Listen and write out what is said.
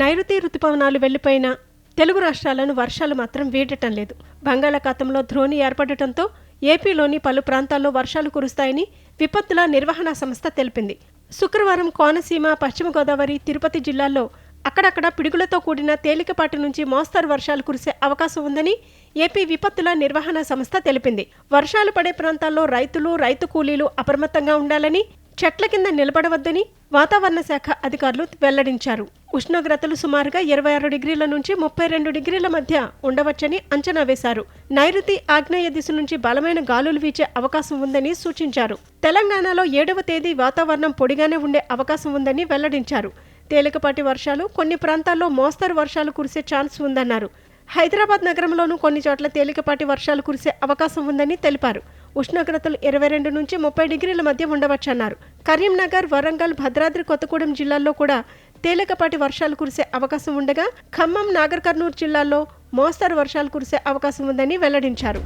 నైరుతి రుతుపవనాలు వెళ్ళిపోయిన తెలుగు రాష్ట్రాలను వర్షాలు మాత్రం వీడటం లేదు. బంగాళాఖాతంలో ద్రోణి ఏర్పడటంతో ఏపీలోని పలు ప్రాంతాల్లో వర్షాలు కురుస్తాయని విపత్తుల నిర్వహణ సంస్థ తెలిపింది. శుక్రవారం కోనసీమ పశ్చిమ గోదావరి తిరుపతి జిల్లాల్లో అక్కడక్కడ పిడుగులతో కూడిన తేలికపాటి నుంచి మోస్తరు వర్షాలు కురిసే అవకాశం ఉందని ఏపీ విపత్తుల నిర్వహణ సంస్థ తెలిపింది. వర్షాలు పడే ప్రాంతాల్లో రైతులు రైతు కూలీలు అప్రమత్తంగా ఉండాలని చెట్ల కింద నిలబడవద్దని వాతావరణ శాఖ అధికారులు వెల్లడించారు. ఉష్ణోగ్రతలు సుమారుగా ఇరవై ఆరు డిగ్రీల నుంచి ముప్పై రెండు డిగ్రీల మధ్య ఉండవచ్చని అంచనా వేశారు. నైరుతి ఆగ్నేయ దిశ నుంచి బలమైన గాలులు వీచే అవకాశం ఉందని సూచించారు. తెలంగాణలో ఏడవ తేదీ వాతావరణం పొడిగానే ఉండే అవకాశం ఉందని వెల్లడించారు. తేలికపాటి వర్షాలు కొన్ని ప్రాంతాల్లో మోస్తరు వర్షాలు కురిసే ఛాన్స్ ఉందన్నారు. హైదరాబాద్ నగరంలోనూ కొన్ని చోట్ల తేలికపాటి వర్షాలు కురిసే అవకాశం ఉందని తెలిపారు. ఉష్ణోగ్రతలు ఇరవై రెండు నుంచి ముప్పై డిగ్రీల మధ్య ఉండవచ్చన్నారు. కరీంనగర్ వరంగల్ భద్రాద్రి కొత్తగూడెం జిల్లాల్లో కూడా తేలికపాటి వర్షాలు కురిసే అవకాశం ఉండగా ఖమ్మం నాగర్ కర్నూలు జిల్లాల్లో మోస్తరు వర్షాలు కురిసే అవకాశం ఉందని వెల్లడించారు.